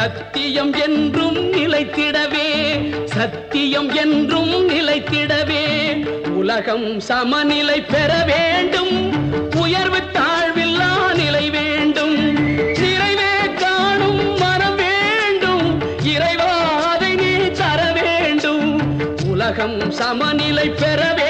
சத்தியம் என்றும் நிலைத்திடவே சத்தியம் என்றும் நிலைத்திடவே உலகம் சமநிலை பெற வேண்டும் உயர்வு தாழ்வில்லா நிலை வேண்டும் நிறைவே காணும் மனம் வேண்டும் இறைவாதை நீ தர வேண்டும் உலகம் சமநிலை பெற வேண்டும்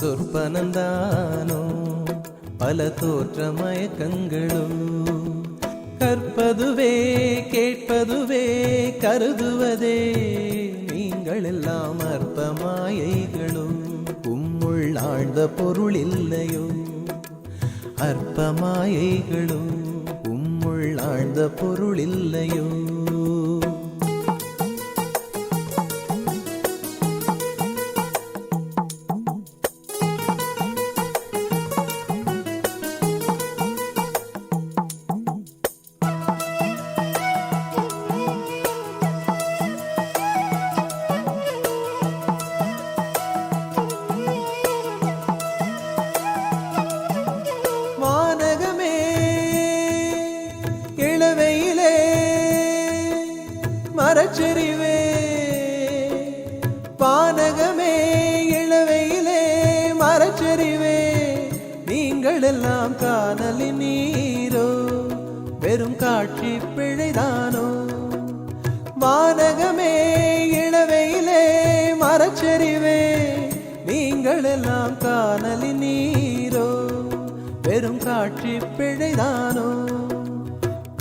சொற்பனந்தானோ பல தோற்ற கற்பதுவே கேட்பதுவே கருதுவதே நீங்கள் எல்லாம் அற்ப மாயைகளும் உம்முள் ஆழ்ந்த பொருள் இல்லையோ அற்ப மாயைகளும் உம்முள் ஆழ்ந்த பொருள் இல்லையோ.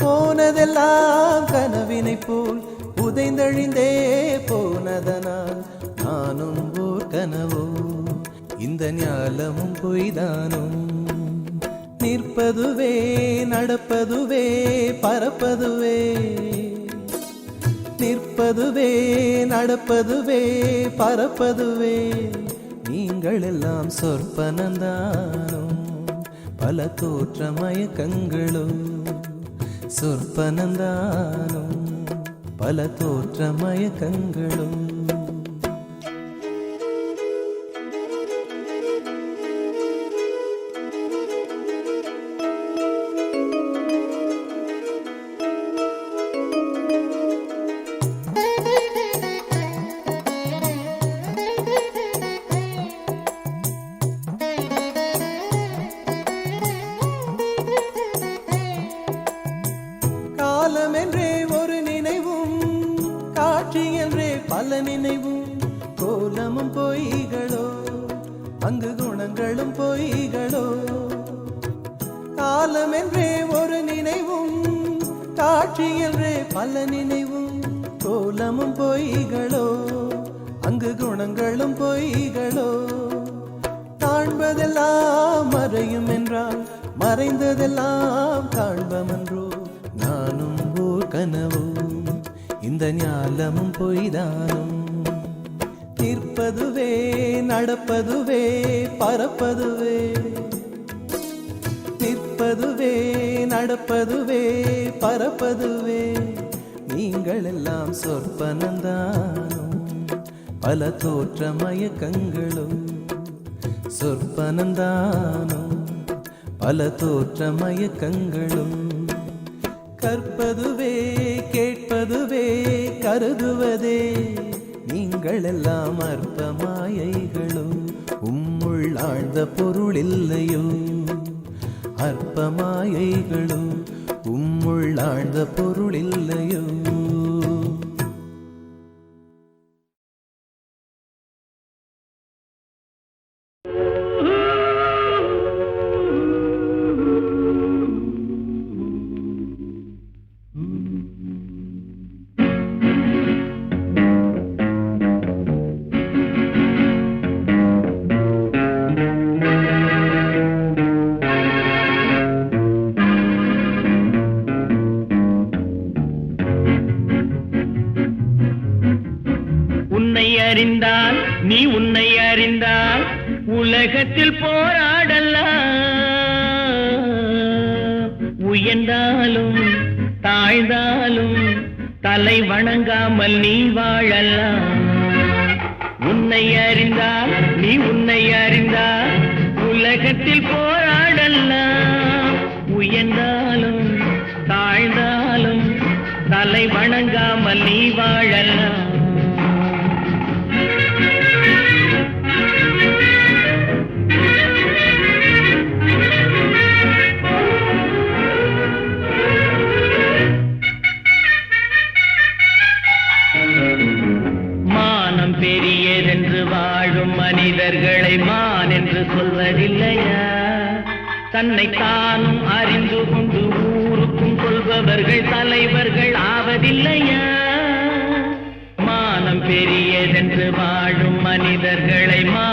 போனதெல்லாம் கனவினை போல் உதைந்தழிந்தே போனதனால் நானும் ஓர் கனவோ இந்த ஞாலமும் பொய்தானும் நிற்பதுவே நடப்பதுவே பறப்பதுவே நிற்பதுவே நடப்பதுவே பறப்பதுவே நீங்கள் எல்லாம் சொற்பனந்தானும் பல தோற்ற மயக்கங்களும் சொற்பனந்தானும் பல தோற்ற ஓர் இந்த ஞாலமும் பொய்தானும். நிற்பதுவே நடப்பதுவே பறப்பதுவே நிற்பதுவே நடப்பதுவே பறப்பதுவே நீங்கள் எல்லாம் சொற்பனந்தானும் பல தோற்ற மயக்கங்களும் சொற்பனந்தானும் பல தோற்ற மயக்கங்களும் கற்பதுவே கேட்பதுவே கருதுவதே. நீங்கள் எல்லாம் அற்ப மாயைகளோ உம்முள் ஆழ்ந்த பொருள் இல்லையோ அற்ப மாயைகளோ உம்முள் ஆழ்ந்த பொருள் இல்லையோ தலை வணங்காமல் நீ வாழலாம். உன்னை அறிந்தால் நீ உன்னை அறிந்தால் உலகத்தில் போராடலாம். உயர்ந்தாலும் தாழ்ந்தாலும் தலை வணங்காமல் நீ வாழலாம். தன்னை தானும் அறிந்து கொண்டு ஊருக்கும் கொள்பவர்கள் தலைவர்கள் ஆவதில்லையா? மானம் பெரியதென்று வாழும் மனிதர்களை மா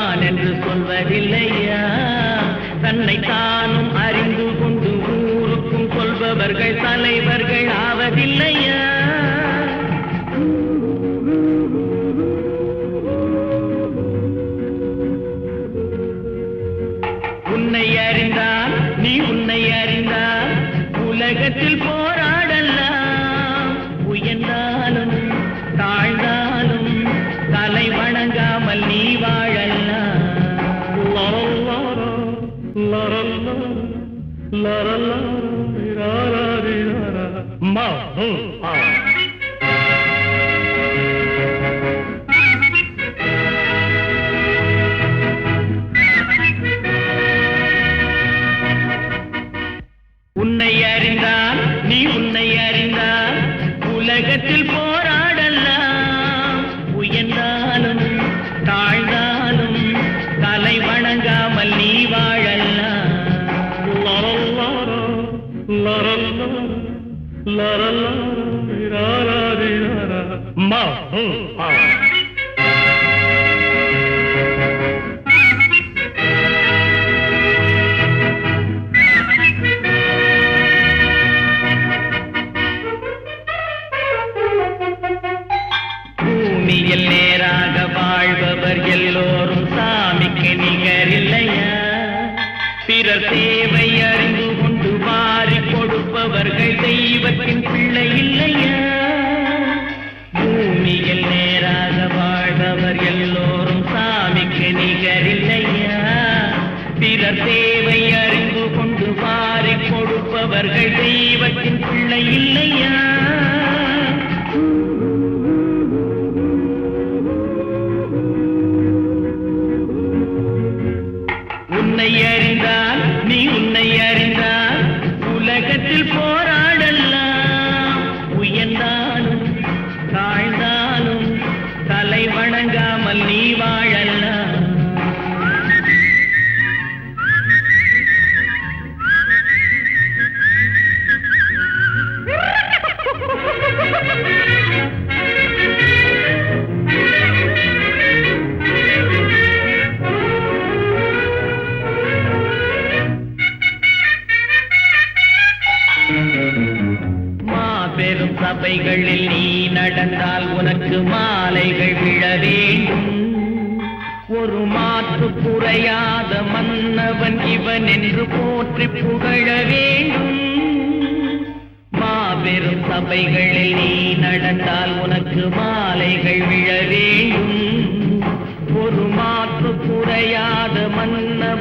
பூமியில் நேராக வாழ்பவர் எல்லோரும் சாமிக்கு நிகரில்லையா? பிறர் தேவை அறிந்து கொண்டு வாரி கொடுப்பவர்கள் தெய்வத்தின் பிள்ளை இல்லையா? பூமியில் நேராக வாழ்பவர் எல்லோரும் சாமிக்கு நிகரில்லையா? பிறர் தேவை அறிந்து கொண்டு வாரி கொடுப்பவர்கள் தெய்வத்தின் பிள்ளை இல்லையா?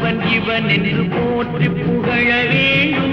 மன்னவன் இவன் என்று போற்றி புகழ வேண்டும்.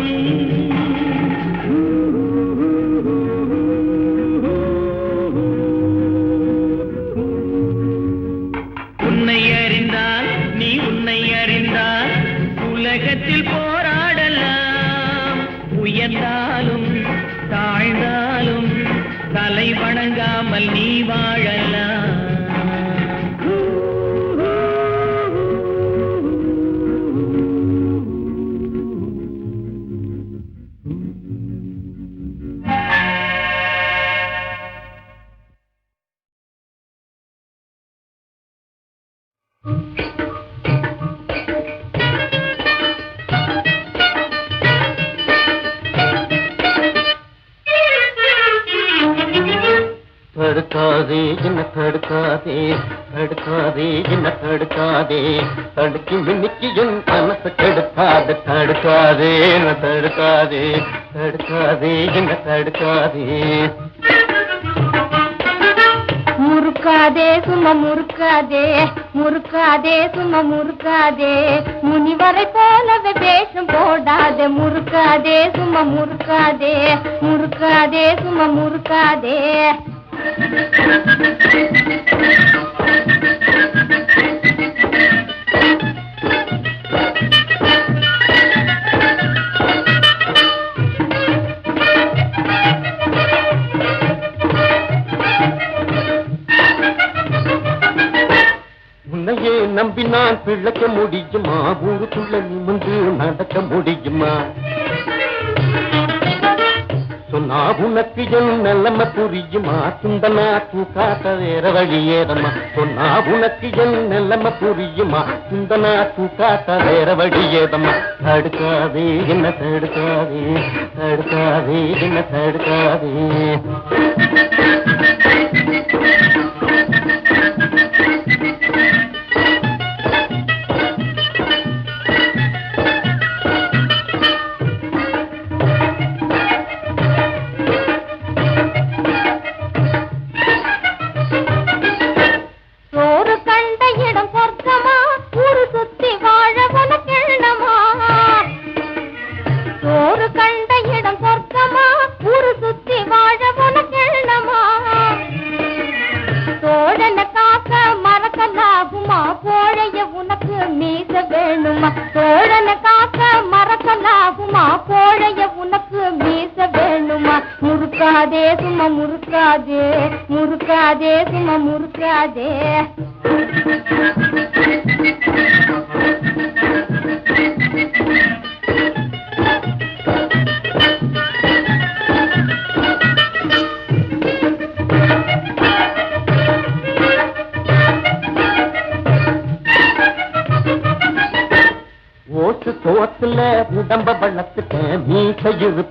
தடுக்காதே என்ன தடுக்காதே தடுக்காதே என்ன தடுக்காதே தடுக்கி மின்னிக்கு என் மனசு கெடுக்காது தடுக்காதே என்ன தடுக்காதே தடுக்காதே என்ன தடுக்காதே. முறுக்காதே சும்மா முறுக்காதே. முறுக்காதே சும்மா முறுக்காதே. முனிவரை போலவே வேஷம் போடாதே. முறுக்காதே சும்மா முறுக்காதே. முறுக்காதே சும்மா முறுக்காதே. நான் பிழைக்க முடியுமா? ஊருக்குள்ள நிமிந்து நடக்க முடியுமா? சொன்னா உனக்கு என் நிலைமை புரியுமா? சிந்தனா தூக்காட்ட வேற வழி ஏறமா சொன்னா உனக்கு என் நிலைமை புரியுமா? சிந்தனா தூக்காட்ட வேற வழி ஏதமா? தடுக்காதே என்ன தடுக்காதே? தடுக்காதே என்ன தடுக்காதே?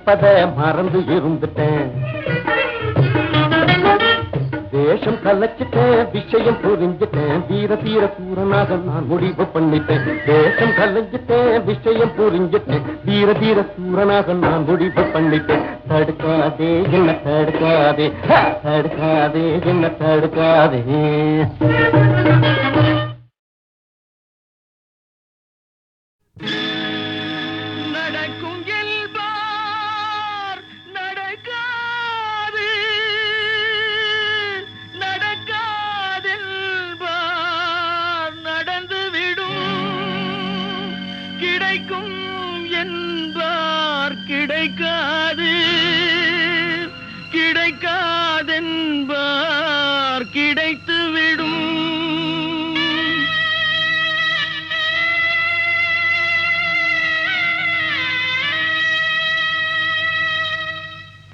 இருப்பத மறந்து இருந்துட்டேன். தேசம் கலைச்சிட்டேன் விஷயம் புரிஞ்சுட்டேன். வீர தீர சூரனாக நான் முடிவு பண்ணிட்டேன். தேசம் கலைஞ்சிட்டேன் விஷயம் புரிஞ்சுட்டேன். வீர தீர சூரனாக நான் முடிவு பண்ணிட்டேன். தடுக்காதே என்ன தடுக்காதே. தடுக்காதே என்ன தடுக்காதே. Thank you. கிடைக்காது கிடைக்காதென்பார் கிடைத்துவிடும்.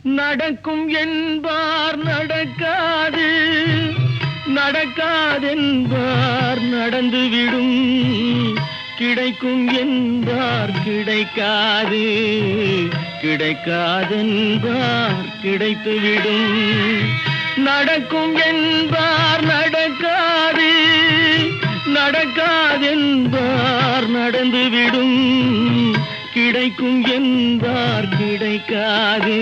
நடக்கும் என்பார் நடக்காது நடக்காதென்பார் நடந்துவிடும். கிடைக்கும் என்பார் கிடைக்காது. கிடைக்காதென்பார் கிடைத்துவிடும். நடக்கும் என்பார் நடக்காது. நடக்காதென்பார் நடந்துவிடும். கிடைக்கும் என்பார் கிடைக்காது.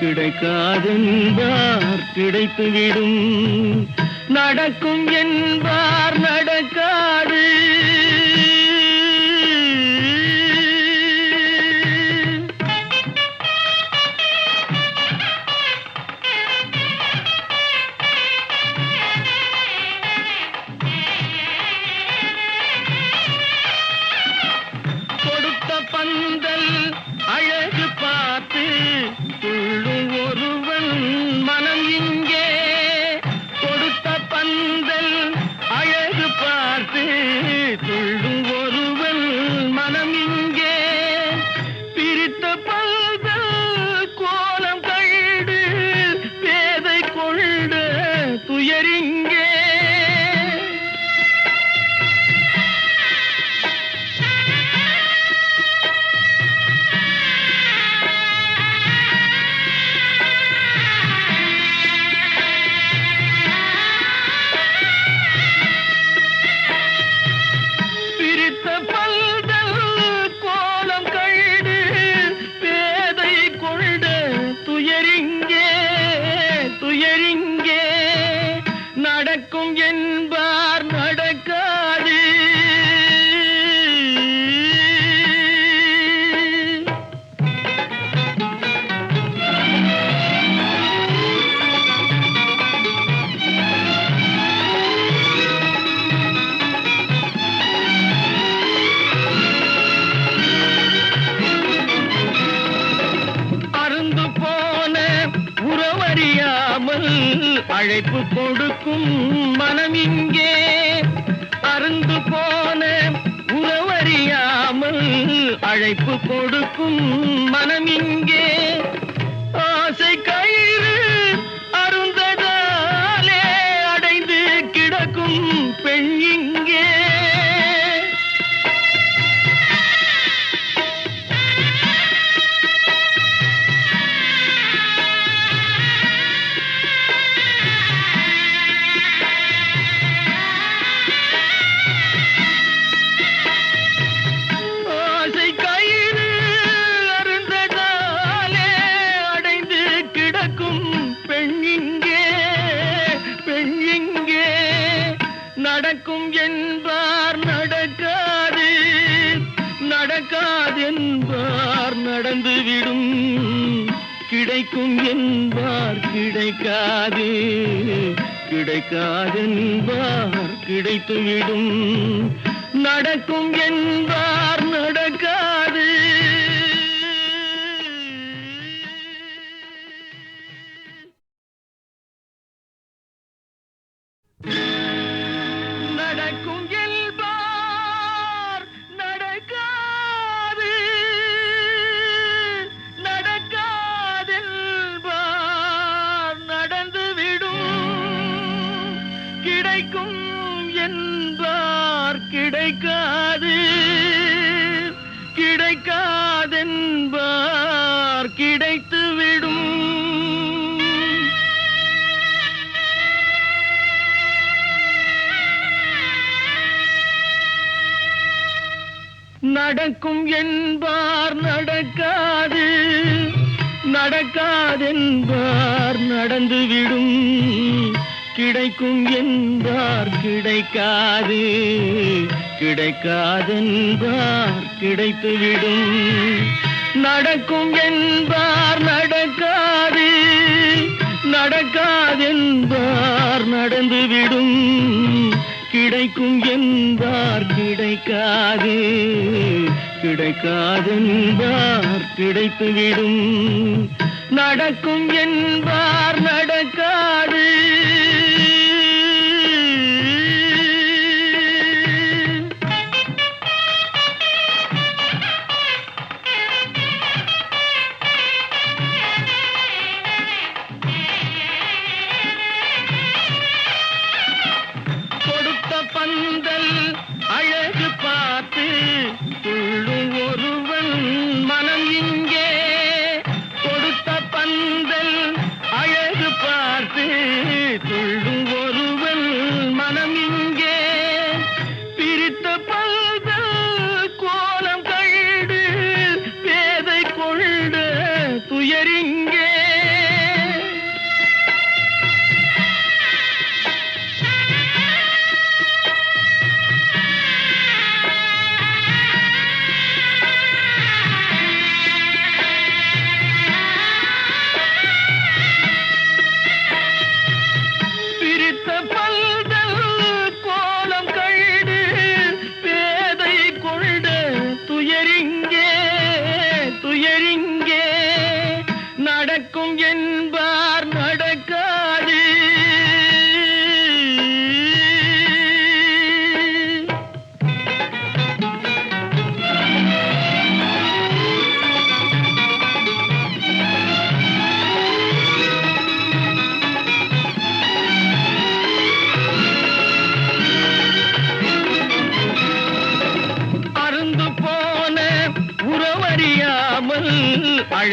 கிடைக்காதென்பார் கிடைத்துவிடும். நடக்கும் என்பார் நடக்காது. அழைப்பு கொடுக்கும் மனம் இங்கே. ஆசை நடக்காதென்பார் நடந்துவிடும். கிடைக்கும் என்பார் கிடைக்காது. கிடைக்காதென்பார் கிடைத்துவிடும். நடக்கும் என்பார் நடக்காது. கிடைக்காது கிடைக்காதென்பார் கிடைத்துவிடும். நடக்கும் என்பார் நடக்காது நடக்காதென்பார் நடந்துவிடும். கிடைக்கும் என்பார் கிடைக்காது கிடைக்காதென்பார் கிடைத்துவிடும். நடக்கும் என்பார் நடக்காது. நடக்காதென்பார் நடந்துவிடும். கிடைக்கும் என்பார் கிடைக்காது. கிடைக்காதென்பார் கிடைத்துவிடும். நடக்கும் என்பார் நடக்காது.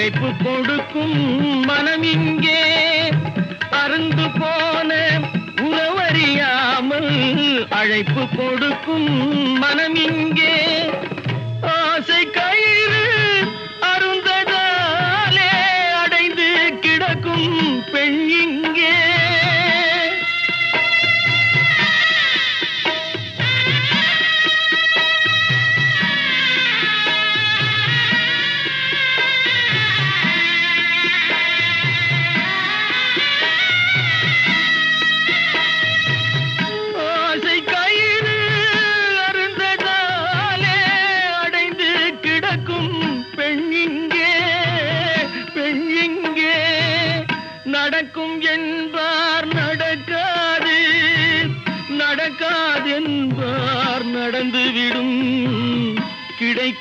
இழைப்பு கொடுக்கும் மனம் இங்கே அருந்து போன உறவறியாமல் அழைப்பு கொடுக்கும் மனம் இங்கே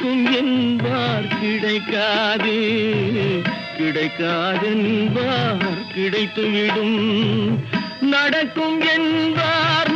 கிடைக்கும் என்பார் கிடைக்காது. கிடைக்காதென்பார் கிடைத்துவிடும். நடக்கும் என்பார்